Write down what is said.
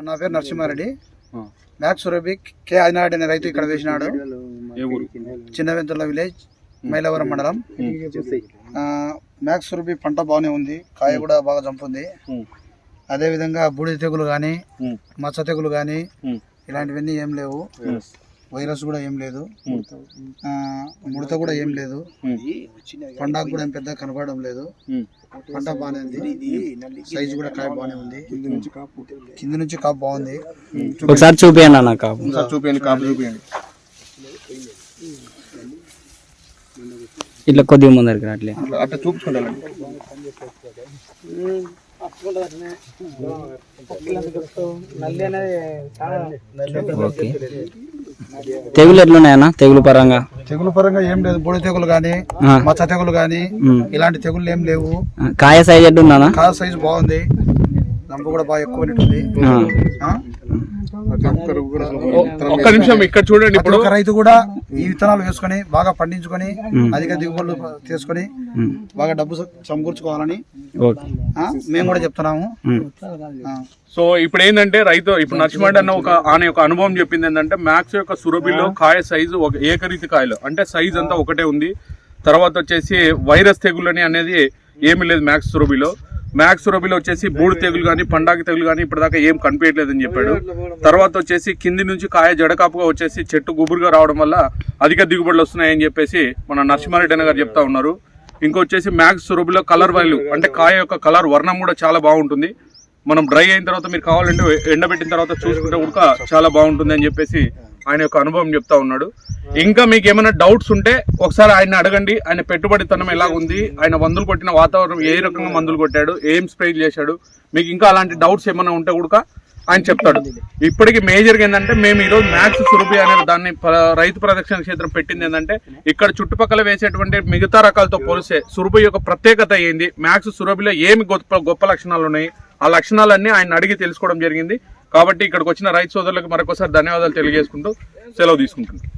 నా పేరు Narasimha Reddy. Max Surabhi K Adinaidu అనే రైతు ఇక్కడ వేసినాడు. చిన్నవెంతుల విలేజ్ మైలవరం మండలం. ఆ, మ్యాక్స్ సురభి పంట బాగానే ఉంది. కాయ కూడా బాగా చంపుంది. అదేవిధంగా బూడిద తెగులు కానీ. మచ్చ తెగులు కానీ. ఇలాంటివన్నీ ఏం లేవు. వైరస్ కూడా ఏం లేదు. ముడత కూడా ఏం లేదు. పండగ కూడా ఏం పెద్ద కనపడడం లేదు. పంట బాగానే ఉంది. సైజు కూడా కాయ బాగానే ఉంది. కింద నుంచి కాపు బాగుంది. ఒకసారి చూపియండి అన్న కాపు. ఒకసారి చూపియండి కాపు చూపియండి. ఇట్లా కొద్దిగా ముందరికి రాట్లే అట్లా. అట్లా చూపించుకుంటానండి ఓకే. తెగులు ఎట్లున్నాయన్న తెగులు పరంగా? తెగులు పరంగా ఏం లేదు. బూడిద తెగులు ఆ, మచ్చ తెగులు ఉమ్. ఇలాంటి తెగులు ఏం లేవు. కాయ సైజ్ ఎట్లుందనా కాయ సైజు బాగుంది. దంప కూడా బాగా ఎక్కువ? ఒక్క నిమిషం ఇక్కడ చూడండి ఇప్పుడు. రైతు కూడా ఈ విత్తనాలు వేసుకొని బాగా పండించుకొని అధిక దిగుబడులు తీసుకొని. బాగా డబ్బు సమకూర్చుకోవాలని మేము కూడా చెప్తున్నాము. సో ఇప్పుడు ఏంటంటే రైతు ఇప్పుడు నచ్చిమండి అన్న ఒక ఆయన యొక్క అనుభవం చెప్పింది ఏంటంటే మ్యాక్స్ యొక్క సురభిలో కాయ సైజు ఒక ఏకరీతి కాయలు. అంటే సైజ్ అంతా ఒకటే ఉంది. తర్వాత వచ్చేసి వైరస్ తెగులని అనేది ఏమీ లేదు మ్యాక్స్ సురభిలో. మ్యాక్స్ రబీలో వచ్చేసి బూడి తెగులు కానీ పండాకి తెగులు కానీ ఇప్పటిదాకా ఏం కనిపించట్లేదని చెప్పాడు. తర్వాత వచ్చేసి కింది నుంచి కాయ జడకాపుగా వచ్చేసి చెట్టు గుబురుగా రావడం వల్ల అధిక దిగుబడులు వస్తున్నాయని చెప్పేసి మన నరసింహారెడ్డి అన్న గారు చెప్తా ఉన్నారు. ఇంకొచ్చేసి మ్యాక్స్ సురభిలో కలర్ వాల్యూ అంటే కాయ యొక్క కలర్ వర్ణం కూడా చాలా బాగుంటుంది. మనం డ్రై అయిన తర్వాత మీరు కావాలంటే ఎండబెట్టిన తర్వాత చూసుకుంటే కూడా చాలా బాగుంటుంది అని చెప్పేసి ఆయన యొక్క అనుభవం చెప్తా ఉన్నాడు. ఇంకా మీకు ఏమైనా డౌట్స్ ఉంటే ఒకసారి ఆయన అడగండి. ఆయన పెట్టుబడితనం ఎలా ఉంది? ఆయన మందులు కొట్టిన వాతావరణం ఏ రకంగా మందులు కొట్టాడు? ఏం స్ప్రే చేశాడు? మీకు ఇంకా అలాంటి డౌట్స్ ఏమైనా ఉంటే కూడా ఆయన చెప్తాడు. ఇప్పటికి మేజర్గా ఏంటంటే మేము ఈరోజు మ్యాక్స్ సురభి అనే దాన్ని రైతు ప్రదక్షిణ క్షేత్రం పెట్టింది ఏంటంటే ఇక్కడ చుట్టుపక్కల వేసేటువంటి మిగతా రకాలతో పోలిస్తే సురభి యొక్క ప్రత్యేకత ఏంది? మ్యాక్స్ సురభిలో ఏమి గొప్ప గొప్ప లక్షణాలు ఉన్నాయి? ఆ లక్షణాలన్నీ ఆయన అడిగి తెలుసుకోవడం జరిగింది. కాబట్టి ఇక్కడికి వచ్చిన రైతు సోదరులకు మరొకసారి ధన్యవాదాలు తెలియజేసుకుంటూ సెలవు తీసుకుంటున్నాను